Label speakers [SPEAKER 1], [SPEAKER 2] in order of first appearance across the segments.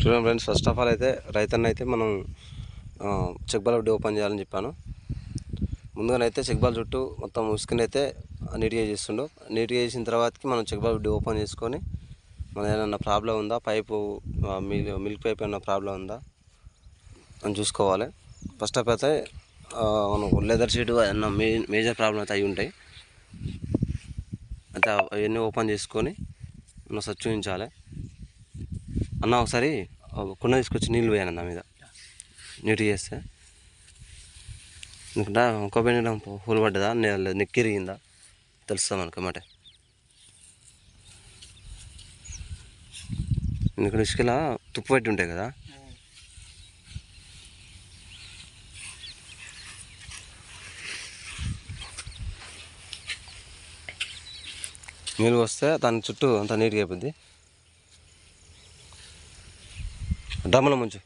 [SPEAKER 1] చూడండి friends first of all అయితే రైతన్న అయితే మనం చెక్ బాల్ వడ్డీ ఓపెన్ చేయాలని చెప్పాను. ముందుగానైతే చెక్ బాల్ చుట్టూ మొత్తం ఉసుకుని అయితే నీట్గా చేస్తుండు. నీట్గా చేసిన తర్వాతకి మనం చెక్ బాల్ వడ్డీ ఓపెన్ చేసుకొని మన ఏమైనా ప్రాబ్లం ఉందా పైపు మిల్ మిల్క్ పైప్ ఏమైనా ప్రాబ్లం ఉందా అని చూసుకోవాలి. ఫస్ట్ ఆఫ్ అయితే మనం మనకు లెదర్ షీట్ ఏమన్నా మే మేజర్ ప్రాబ్లం అయితే అయి ఉంటాయి. అయితే అవన్నీ ఓపెన్ చేసుకొని మనం ఒకసారి చూపించాలి అన్న ఒకసారి కుండ తీసుకొచ్చి నీళ్ళు పోయాను నా మీద. నీట్గా చేస్తే. నీకు కొబ్బరి నీళ్ళ పూలు పడ్డదా? నే- నెక్కిరిగిందా తెలుస్తాం మనకు మాట. ఇక్కడ ఇసుకలా తుప్పు పెట్టి ఉంటాయి కదా? నీళ్ళు వస్తే దాని చుట్టూ అంత నీట్గా అయిపోద్ది. డ్రమ్ములో ముంచు.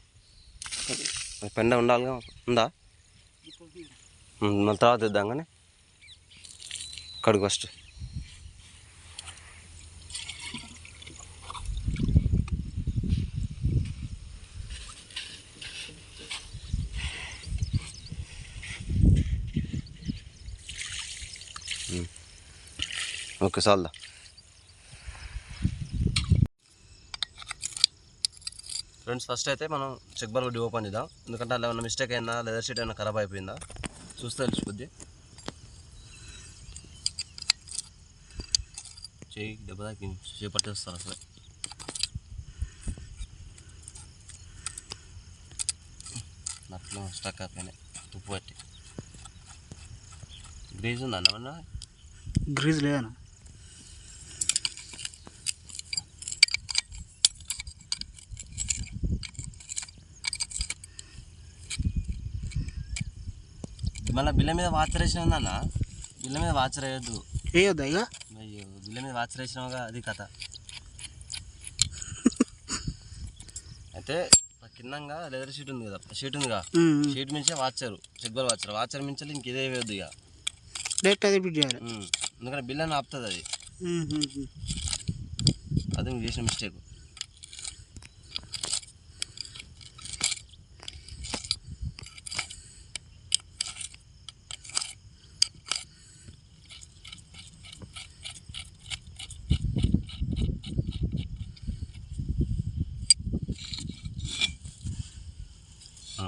[SPEAKER 1] పెండ ఉండాలిగా ఉందా? మళ్ళీ తర్వాత ఇద్దాం కానీ. కడుగు ఫస్ట్ ఓకే చాలదా ఫ్రెండ్స్ ఫస్ట్ అయితే మనం చెక్ బాల్ వడ్డీ ఓపెన్ చేద్దాం. ఎందుకంటే అలా ఏమైనా మిస్టేక్ అయినా లెదర్ షీట్ అయినా ఖరాబ్ అయిపోయిందా? చూస్తే తెలిసిపోద్ది చేయి దెబ్బ చేపట్టేస్తారు అసలు. నట్లో స్టక్ అయిపోయినాయి తుప్పు పట్టి. గ్రీజ్ ఉందా అన్న
[SPEAKER 2] గ్రీజ్ లేదన్నా.
[SPEAKER 1] మళ్ళీ బిల్ల మీద వాచర్ వేసిన ఉందన్న బిల్ల మీద వాచర్ వేయద్దు
[SPEAKER 2] ఇక
[SPEAKER 1] అయ్యో బిల్ల మీద వాచర్ వేసినావుగా అది కథ. అయితే కిందంగా లెదర్ షీట్ ఉంది కదా షీట్ ఉందిగా. షీట్ మించే వాచరు చెక్బల్ వాచర్. వాచర్ మించాలి ఇంక ఇదే వేయద్దు ఇక.
[SPEAKER 2] డైరెక్ట్ అదే ఫిట్ చేయాలి.
[SPEAKER 1] ఎందుకంటే బిల్లని ఆపుతుంది అది. అది చేసిన మిస్టేక్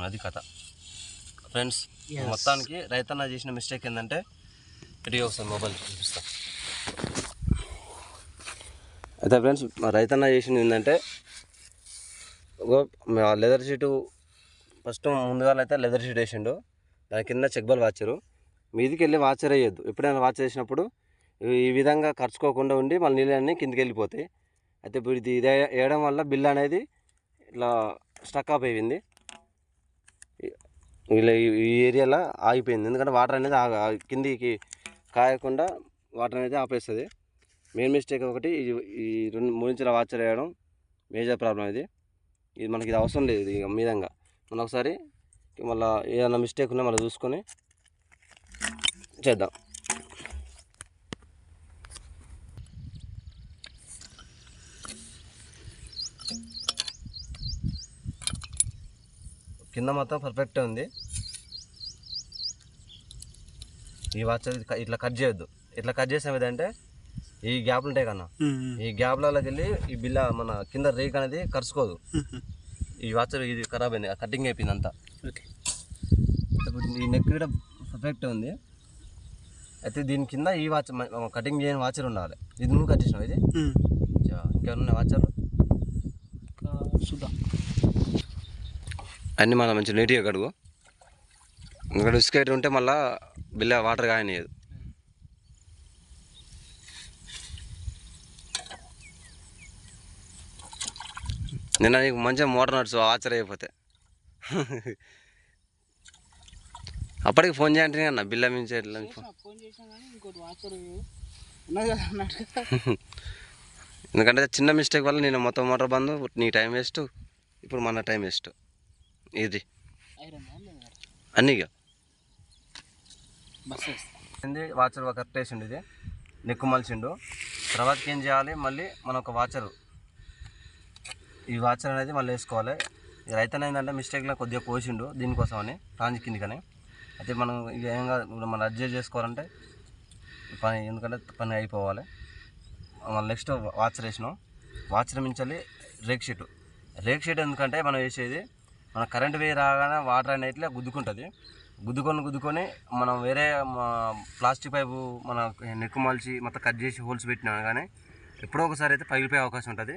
[SPEAKER 1] అది కథ. ఫ్రెండ్స్. మొత్తానికి రైతన్న చేసిన మిస్టేక్ ఏంటంటే ఇటు ఒకసారి మొబైల్ చూపిస్తా. అయితే ఫ్రెండ్స్ మా రైతన్న చేసింది ఏంటంటే లెదర్ షీటు ఫస్ట్ ముందుగా అయితే లెదర్ షీట్ వేసిండు. దాని కింద చెక్ బాల్ వాచరు. మీదికి వెళ్ళి వాచర్ వేయొద్దు ఎప్పుడైనా వాచర్ వేసినప్పుడు ఈ- విధంగా ఖర్చుకోకుండా ఉండి మళ్ళీ నీళ్ళన్నీ కిందికి వెళ్ళిపోతాయి అయితే ఇప్పుడు ఇది ఇదే వేయడం వల్ల బిల్ అనేది ఇట్లా స్టక్ ఆఫ్ అయిపోయింది. ఇలా ఈ- ఏరియాలో ఆగిపోయింది. ఎందుకంటే వాటర్ అనేది ఆ కిందికి కాయకుండా వాటర్ అనేది ఆపేస్తుంది. మెయిన్ మిస్టేక్ ఒకటి ఈ- ఈ రెండు మూడు ఇంచుల వాచర్ వేయడం మేజర్ ప్రాబ్లం ఇది. ఇది మనకి ఇది అవసరం లేదు ఇది మీదంగా. మనం ఒకసారి మళ్ళీ ఏదైనా మిస్టేక్ ఉన్నా మళ్ళీ చూసుకొని చేద్దాం. కింద మొత్తం పర్ఫెక్ట్ ఉంది. ఈ వాచ్ ఇట్లా కట్ చేయొద్దు. ఇట్లా కట్ చేసాం ఏదంటే ఈ గ్యాప్లు ఉంటాయి కన్నా. ఈ గ్యాప్లలోకి వెళ్ళి ఈ బిల్ల మన కింద రేక్ అనేది కరుచుకోదు. ఈ వాచ్ ఇది ఖరాబ్ అయింది కటింగ్ అయిపోయింది అంతా. ఈ నెక్ కూడా పర్ఫెక్ట్ ఉంది. అయితే దీని కింద ఈ వాచ్ కటింగ్ చేయని వాచర్ ఉండాలి. ఇది నువ్వు కట్ చేసినావు ఇది? ఇంకేమన్నా వాచర్లు
[SPEAKER 2] చూద్దాం.
[SPEAKER 1] అన్నీ మళ్ళీ మంచి నీట్గా కడుగు. ఇక్కడ ఇసుక ఉంటే మళ్ళీ బిల్ల వాటర్ కాయనియదు. నిన్న నీకు మంచిగా మోటార్ నడుచు ఆచర్ అయిపోతే అప్పటికి ఫోన్ చేయంటే అన్న బిల్ల మించి ఎట్లా ఎందుకంటే చిన్న మిస్టేక్ వల్ల నేను మొత్తం మోటార్ బంద్ నీ టైం వేస్ట్ ఇప్పుడు మన టైం వేస్ట్ ఇది అన్నీగా? వాచర్ కరెక్ట్ వేసిండు ఇది. నెక్కు మలిచిండు తర్వాతకి ఏం చేయాలి? మళ్ళీ మనం ఒక వాచరు. ఈ వాచర్ అనేది మళ్ళీ వేసుకోవాలి. ఈ రైతన్ ఏంటంటే మిస్టేక్లో కొద్దిగా కోసిండు దీనికోసం అని కాంచి కిందికని. అయితే మనం ఇక ఏం కాదు ఇప్పుడు మనం అడ్జస్ట్ చేసుకోవాలంటే పని ఎందుకంటే పని అయిపోవాలి. మళ్ళీ నెక్స్ట్ వాచర్ వేసినాం. వాచర్ మించాలి రేక్ షీట్. రేక్ షీట్ ఎందుకంటే మనం వేసేది మన కరెంట్ వేయి రాగానే వాటర్ అనేది ఇట్లా గుద్దుకుంటుంది. గుద్దుకొని గుద్దుకొని మనం వేరే ప్లాస్టిక్ పైపు మన నెక్కు మలిచి మొత్తం కట్ చేసి హోల్స్ పెట్టినా కానీ ఎప్పుడో ఒకసారి అయితే పగిలిపోయే అవకాశం ఉంటుంది.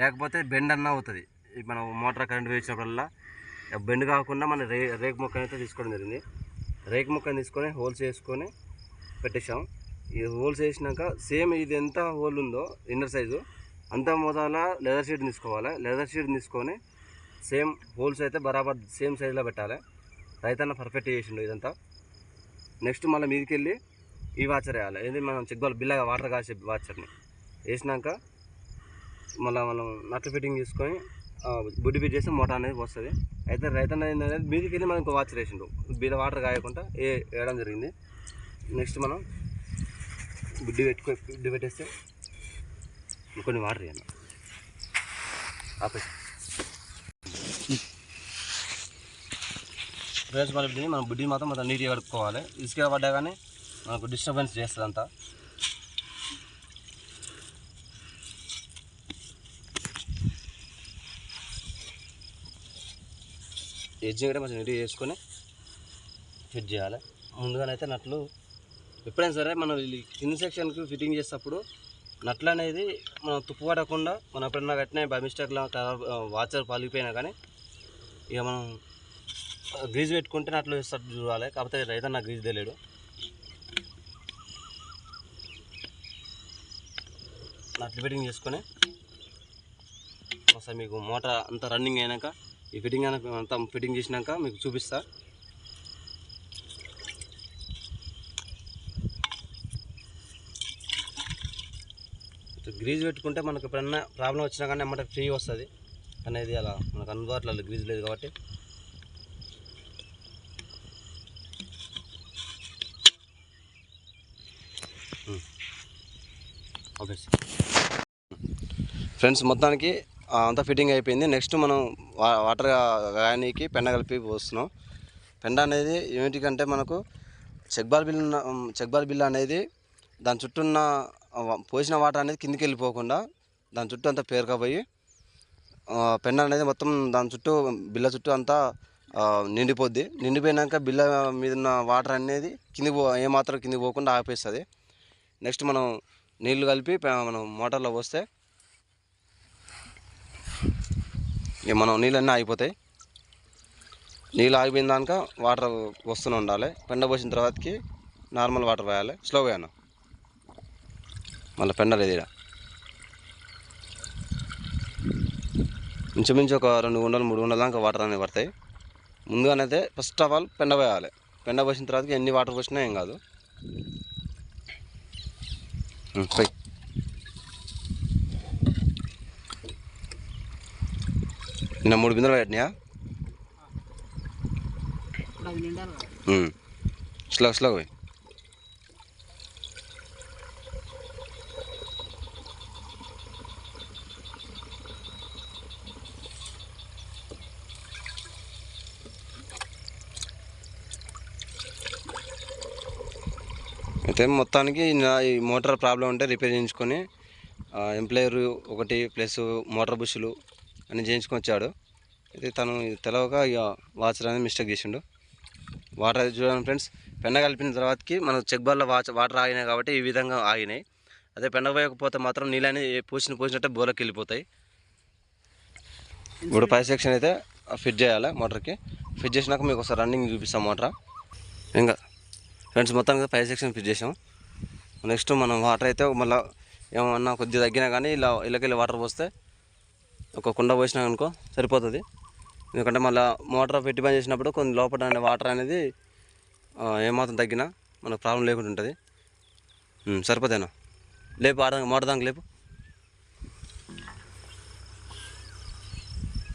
[SPEAKER 1] లేకపోతే బెండ్ అన్న అవుతుంది. ఈ మనం మోటార్ కరెంట్ వేసినప్పుడల్లా బెండ్ కాకుండా మన రే రేక్ ముక్కని అయితే తీసుకోవడం జరిగింది. రేక్ మొక్కని తీసుకొని హోల్స్ వేసుకొని పెట్టేసాం ఈ హోల్స్ వేసినాక సేమ్ ఇది ఎంత హోల్ ఉందో ఇన్నర్ సైజు అంత మొదల లెదర్ షీట్ తీసుకోవాలి. లెదర్ షీట్ తీసుకొని సేమ్ హోల్స్ అయితే బరాబర్ సేమ్ సైజులో పెట్టాలి. రైతన్న పర్ఫెక్ట్ చేసిండు ఇదంతా. నెక్స్ట్ మళ్ళీ మీదకి వెళ్ళి ఈ వాచర్ వేయాలి. ఏంది మనం చెక్బాల్ బిల్లగా వాటర్ కాసే వాచర్ని వేసినాక మళ్ళీ మనం నట్లు ఫిట్టింగ్ తీసుకొని బుడ్డి ఫిట్ చేస్తే మోటార్ అనేది వస్తుంది అయితే రైతన్న ఏంటంటే మీదకి వెళ్ళి మనం ఇంకో వాచర్ వేసిండు. బిల్ల వాటర్ కాయకుండా ఏ వేయడం జరిగింది. నెక్స్ట్ మనం బుడ్డి పెట్టుకో బుడ్డి పెట్టేస్తే కొన్ని వాటర్ ఇవ్వండి ఆపేసి. ఫ్రెండ్స్ మన బుడ్డిని మనం బుడ్డి మాత్రం మొత్తం నీట్గా కడుక్కోవాలి. ఇసుక పడ్డా కానీ మనకు డిస్టర్బెన్స్ చేస్తుంది అంతా ఎడ్జ్ కూడా మంచిగా నీట్గా చేసుకొని ఫిట్ చేయాలి. ముందుగానైతే నట్లు ఎప్పుడైనా సరే మనం ఈ కింది సెక్షన్కి ఫిట్టింగ్ చేసేటప్పుడు నట్లు అనేది మనం తుప్పు పడకుండా మనం ఎప్పుడన్నా కట్టినా బై మిస్టేక్లో వాచర్ పలిగిపోయినా కానీ ఇక మనం గ్రీజ్ పెట్టుకుంటే అట్లా చేస్తారు చూడాలి. కాకపోతే రైతు నాకు గ్రీజ్ తెలియడు అట్లా ఫిట్టింగ్ చేసుకొని ఒకసారి మీకు మోటార్ అంతా రన్నింగ్ అయినాక ఈ ఫిట్టింగ్ అయినాక అంతా ఫిట్టింగ్ చేసినాక మీకు చూపిస్తా. గ్రీజ్ పెట్టుకుంటే మనకు ఎప్పుడన్నా ప్రాబ్లం వచ్చినా కానీ అమ్మట ఫ్రీ వస్తుంది. అనేది అలా మనకు అందుబాటులో గ్రీజ్ లేదు కాబట్టి. ఓకే ఫ్రెండ్స్ మొత్తానికి అంతా ఫిట్టింగ్ అయిపోయింది. నెక్స్ట్ మనం వా వాటర్ గాయనీకి పెండ కలిపి పోస్తున్నాం. పెండ అనేది ఏమిటికంటే మనకు చెక్బాల్ బిల్ చెక్బాల్ బిల్ అనేది దాని చుట్టూ ఉన్న పోసిన వాటర్ అనేది కిందికి వెళ్ళిపోకుండా దాని చుట్టూ అంతా పేరుకపోయి పెండ అనేది మొత్తం దాని చుట్టూ బిల్ల చుట్టూ అంతా నిండిపోద్ది. నిండిపోయినాక బిల్ల మీద ఉన్న వాటర్ అనేది కిందికి పో ఏమాత్రం కిందికి పోకుండా ఆపేస్తుంది. నెక్స్ట్ మనం నీళ్ళు కలిపి మనం మోటార్లో పోస్తే ఇక మనం నీళ్ళన్నీ ఆగిపోతాయి. నీళ్ళు ఆగిపోయిన దానిక వాటర్ వస్తూనే ఉండాలి. పెండ పోసిన తర్వాతకి నార్మల్ వాటర్ పోయాలి. స్లో పోయాను మళ్ళీ పెండ లేదు ఈడ. ఇంచుమించు ఒక రెండు గుండలు మూడు గుండల దాకా వాటర్ అనేవి పడతాయి. ముందుగానైతే ఫస్ట్ ఆఫ్ ఆల్ పెండ పోయాలి. పెండ పోసిన తర్వాతకి ఎన్ని వాటర్ పోసినా ఏం కాదు. ఉమ్, పోయి నిన్న మూడు బిందెలు పెట్టినాయా
[SPEAKER 2] ఇప్పుడు అది నిండాలి కదా.
[SPEAKER 1] ఉమ్. స్లో స్లో పోయి అయితే మొత్తానికి నా ఈ మోటార్ ప్రాబ్లం ఉంటే రిపేర్ చేయించుకొని ఎంప్లాయర్ ఒకటి ప్లస్ మోటార్ బుష్లు అన్ని చేయించుకొని వచ్చాడు. అయితే తను తెలవక ఇక వాచర్ అనేది మిస్టేక్ చేసిండు. వాటర్ చూడండి ఫ్రెండ్స్ పెండ కలిపిన తర్వాతకి మన చెక్ బాల్లో వాచ్ వాటర్ ఆగినాయి కాబట్టి ఈ విధంగా ఆగినాయి. అదే పెండ పోయకపోతే మాత్రం నీళ్ళని పూసిన పూసినట్టే బోలకి వెళ్ళిపోతాయి. ఇప్పుడు పై సెక్షన్ అయితే ఫిట్ చేయాలి మోటార్కి. ఫిట్ చేసినాక మీకు ఒకసారి రన్నింగ్ చూపిస్తాం మోటార్. ఇంకా ఫ్రెండ్స్ మొత్తానికి పై సెక్షన్ ఫిట్ చేసాం నెక్స్ట్ మనం వాటర్ అయితే మళ్ళీ ఏమన్నా కొద్దిగా తగ్గినా కానీ ఇలా ఇళ్ళకెళ్ళి వాటర్ పోస్తే ఒక కుండ పోసినా అనుకో సరిపోతుంది. ఎందుకంటే మళ్ళీ మోటార్ పెట్టి పని చేసినప్పుడు కొన్ని లోపల వాటర్ అనేది ఏమాత్రం తగ్గినా మనకు ప్రాబ్లం లేకుండా ఉంటుంది. సరిపోతేనా లేపు ఆడ మోటార్ దానికి లేపు.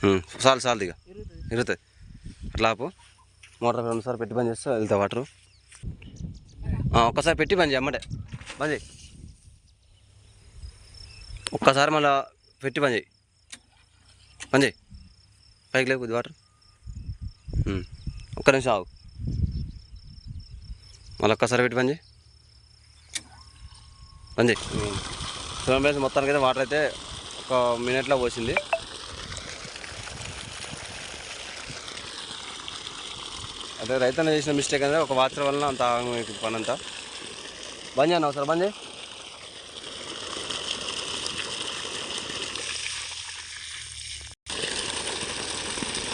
[SPEAKER 1] ఉమ్, చాలు చాలు ఇక
[SPEAKER 2] ఇరుగుతుంది.
[SPEAKER 1] అట్లా ఆపు. మోటార్ రెండుసార్లు పెట్టి పని చేస్తే వెళ్తా వాటరు ఒక్కసారి పెట్టి పని చేయమ్మటే చేయి. ఒక్కసారి మళ్ళీ పెట్టి పని చేయి. పని చేయి. పైకి లేవు కొద్ది వాటర్. ఒక్క నిమిషం ఆగు. మళ్ళీ ఒక్కసారి పెట్టి పని చేయి. పని చేయి. మొత్తానికి అయితే వాటర్ అయితే ఒక మినిట్లో పోసింది. అదే రైతన్న చేసిన మిస్టేక్ అనేది ఒక వాచర్ వలన అంత పని అంతా. బంద్ చేయను ఒకసారి బంద్ చేయి.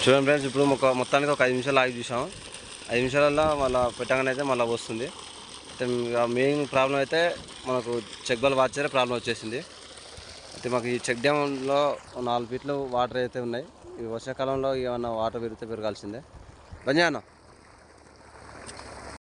[SPEAKER 1] చూడండి ఫ్రెండ్స్ ఇప్పుడు ఒక మొత్తానికి ఒక ఐదు నిమిషాలు ఆగి చూసాము ఐదు నిమిషాలల్లో మళ్ళీ పెట్టగానే అయితే మళ్ళీ వస్తుంది. అయితే మెయిన్ ప్రాబ్లం అయితే మనకు చెక్ బల్ వాచరే ప్రాబ్లం వచ్చేసింది. అయితే మాకు ఈ చెక్ డ్యామ్లో నాలుగు ఫీట్లు వాటర్ అయితే ఉన్నాయి. ఈ వర్షాకాలంలో ఏమన్నా వాటర్ పెరిగితే పెరగాల్సిందే. బంద్ చేయను?